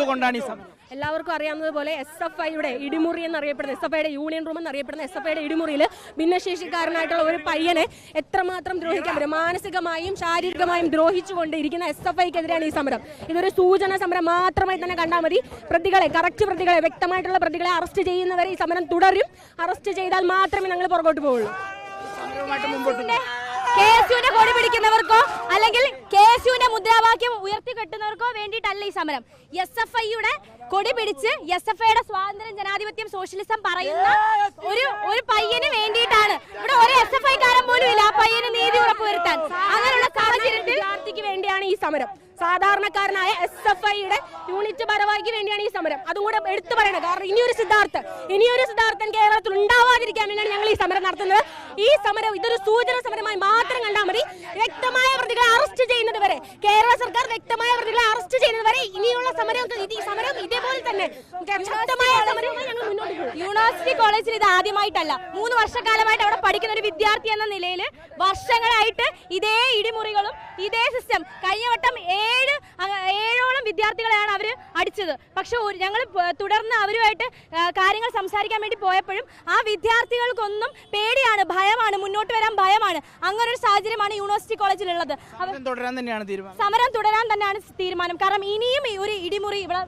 എന്തുകൊണ്ടാണ് ഈ സമരം? എല്ലാവർക്കും അറിയാവുന്നത് പോലെ എസ് എഫ് ഐയുടെ ഇടിമുറി എന്നറിയപ്പെടുന്ന എസ് എഫ് ഐയുടെ യൂണിയൻ റൂം എന്നറിയപ്പെടുന്ന എസ് എഫ് ഐയുടെ ഇടിമുറിയിൽ ഭിന്നശേഷിക്കാരനായിട്ടുള്ള ഒരു പയ്യനെ എത്രമാത്രം ദ്രോഹിക്കാൻ പറ്റും? മാനസികമായും ശാരീരികമായും ദ്രോഹിച്ചുകൊണ്ടിരിക്കുന്ന എസ് എഫ് ഐക്കെതിരെയാണ് ഈ സമരം. ഇതൊരു സൂചന സമരം മാത്രമായി തന്നെ കണ്ടാൽ മതി. പ്രതികളെ കറക്റ്റ് പ്രതികളെ വ്യക്തമായിട്ടുള്ള പ്രതികളെ അറസ്റ്റ് ചെയ്യുന്നവരെ ഈ സമരം തുടരും. അറസ്റ്റ് ചെയ്താൽ മാത്രമേ ഞങ്ങൾ പുറകോട്ട് പോവുള്ളൂ. യുവിന്റെ കൊടി പിടിക്കുന്നവർക്കോ അല്ലെങ്കിൽ കെ എസ് യുവിന്റെ മുദ്രാവാക്യം ഉയർത്തിക്കെട്ടുന്നവർക്കോ വേണ്ടിയിട്ടല്ല ഈ സമരം. എസ് എഫ് ഐയുടെ കൊടി പിടിച്ച് എസ് എഫ് ഐയുടെ സ്വാതന്ത്ര്യം ജനാധിപത്യം സോഷ്യലിസം പറയുന്ന ഒരു ഒരു പയ്യന് വേണ്ടിയിട്ടാണ്. ഇവിടെ ഒരു എസ് എഫ് ഐക്കാരൻ പോലും ഇല്ല. ആ പയ്യന് നീതി ഉറപ്പുവരുത്താൻ അങ്ങനെയുള്ള സാഹചര്യത്തിൽ വിദ്യാർത്ഥിക്ക് വേണ്ടിയാണ് ഈ സമരം. സാധാരണക്കാരനായ എസ് എഫ് ഐയുടെ യൂണിറ്റ് ഭാരവാഹിക്ക് വേണ്ടിയാണ് ഈ സമരം. അതും കൂടെ എടുത്തു പറയണം. കാരണം ഇനിയൊരു സിദ്ധാർത്ഥ ഇനിയൊരു സിദ്ധാർത്ഥൻ കേരളത്തിൽ ഉണ്ടാവാതിരിക്കാൻ വേണ്ടിയാണ് ഞങ്ങൾ ഈ സമരം നടത്തുന്നത്. ഈ സമരം ഇതൊരു സൂചന സമരമായി മാത്രം കണ്ടാൽ മതി. വ്യക്തമായ പ്രതികളെ അറസ്റ്റ് ചെയ്യുന്നത് വരെ കേരള സർക്കാർ വ്യക്തമായ പ്രതികളെ അറസ്റ്റ് ചെയ്യുന്നത് വരെ ഇനിയുള്ള സമരം സമരം ഇതേപോലെ തന്നെ. ശക്തമായ സമരവുമായി ഞങ്ങൾ കോളേജിൽ ഇത് ആദ്യമായിട്ടല്ല. മൂന്ന് വർഷക്കാലമായിട്ട് അവിടെ പഠിക്കുന്ന ഒരു വിദ്യാർത്ഥി എന്ന നിലയിൽ വർഷങ്ങളായിട്ട് ഇതേ ഇടിമുറികളും ഇതേ സിസ്റ്റം കഴിഞ്ഞ വട്ടം ഏഴ് ഏഴോളം വിദ്യാർത്ഥികളെയാണ് അവർ അടിച്ചത്. പക്ഷെ ഞങ്ങൾ തുടർന്ന് അവരുമായിട്ട് കാര്യങ്ങൾ സംസാരിക്കാൻ വേണ്ടി പോയപ്പോഴും ആ വിദ്യാർത്ഥികൾക്കൊന്നും പേടിയാണ് ഭയമാണ് മുന്നോട്ട് വരാൻ ഭയമാണ്. അങ്ങനെ ഒരു സാഹചര്യമാണ് യൂണിവേഴ്സിറ്റി കോളേജിലുള്ളത്. സമരം തുടരാൻ തന്നെയാണ് തീരുമാനം. കാരണം ഇനിയും ഒരു ഇടിമുറി ഇവിടെ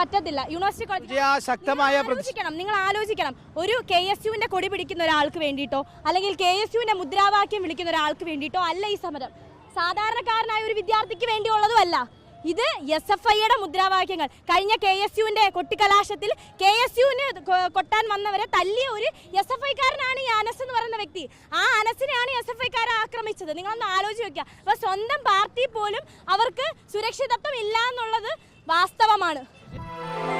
പറ്റത്തില്ല. യൂണിവേഴ്സിറ്റി കോളേജ് നിങ്ങൾ ആലോചിക്കണം ഒരു കെ എസ് യുവിന്റെ കൊടി പിടിക്കുന്ന ഒരാൾക്ക് വേണ്ടിയിട്ടോ അല്ലെങ്കിൽ കെ എസ് യുവിന്റെ മുദ്രാവാക്യം വിളിക്കുന്ന ഒരാൾക്ക് വേണ്ടിയിട്ടോ അല്ല ഈ സമരം. സാധാരണക്കാരനായ ഒരു വിദ്യാർത്ഥിക്ക് വേണ്ടിയുള്ളതുമല്ല. ഇത് എസ് എഫ് ഐയുടെ മുദ്രാവാക്യങ്ങൾ. കഴിഞ്ഞ കെ എസ് യുവിന്റെ കൊട്ടിക്കലാശത്തിൽ കെ എസ് യുവിന് കൊട്ടാൻ വന്നവരെ തല്ലിയ ഒരു എസ് എഫ് ഐക്കാരനാണ് ഈ അനസ് എന്ന് പറയുന്ന വ്യക്തി. ആ അനസിനെയാണ് എസ് എഫ് ഐക്കാരെ ആക്രമിച്ചത്. നിങ്ങളൊന്ന് ആലോചിച്ച് വെക്കുക അപ്പൊ സ്വന്തം പാർട്ടി പോലും അവർക്ക് സുരക്ഷിതത്വം ഇല്ല എന്നുള്ളത് വാസ്തവമാണ്. Bye.